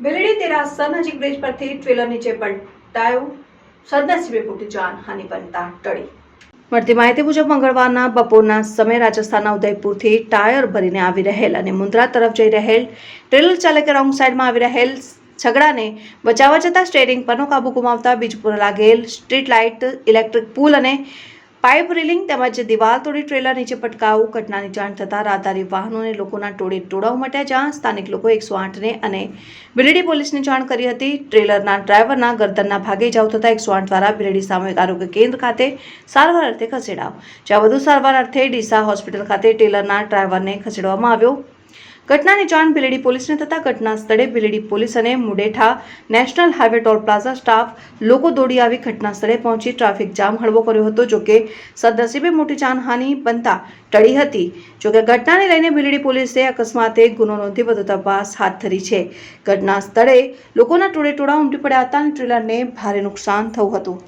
બેલડી તેરાસર નજીક બ્રિજ પરથી ટ્રેલર નીચે પલટાયું. સદનસીબે મોટી જાનહાનિ બનતા ટળી. મળતી માહિતી મુજબ મંગળવારના બપોરના સમયે રાજસ્થાનના ઉદયપુરથી ટાયર ભરીને આવી રહેલ અને મુન્દ્રા તરફ જઈ રહેલ ટ્રેલર ચાલકે રોંગ સાઈડમાં આવી રહેલ છગડાને બચાવવા જતાં સ્ટેરિંગ પરનો કાબુ ગુમાવતા બીજ પર લાગેલ સ્ટ્રીટ લાઇટ, ઇલેક્ટ્રિક પુલ અને પાઇપ રિલિંગ તેમજ દિવાલ તોડી ટ્રેલર નીચે પટકાવું ઘટનાની જાણ થતાં રાહદારી વાહનો અને લોકોના ટોળે ટોળા ઉમટ્યા જ્યાં સ્થાનિક લોકો એકસો આઠને અને બિલેડી પોલીસને જાણ કરી હતી. ટ્રેલરના ડ્રાઈવરના ગરદનના ભાગે જાવ થતાં એકસો આઠ દ્વારા બિલેડી સામૂહિક આરોગ્ય કેન્દ્ર ખાતે સારવાર અર્થે ખસેડાવ. જ્યાં વધુ સારવાર અર્થે ડીસા હોસ્પિટલ ખાતે ટ્રેલરના ડ્રાઈવરને ખસેડવામાં આવ્યો. ઘટનાની જાણ બિલેડી પોલીસને થતાં ઘટના સ્થળે બિલેડી પોલીસ અને Mudetha national highway toll plaza staff લોકો દોડી આવી ઘટના સ્થળે પહોંચી ટ્રાફિક જામ હળવો કર્યો હતો જોકે સદનસીબે મોટી જાનહાનિ બનતા ટળી હતી. જોકે ઘટનાને લઈને બિલેડી પોલીસે અકસ્માતે ગુનો નોંધી વધુ તપાસ હાથ ધરી છે. ઘટના સ્થળે લોકોના ટોળે ટોળા ઉમટી પડ્યા હતા અને ટ્રેલરને ભારે નુકસાન થયું હતું.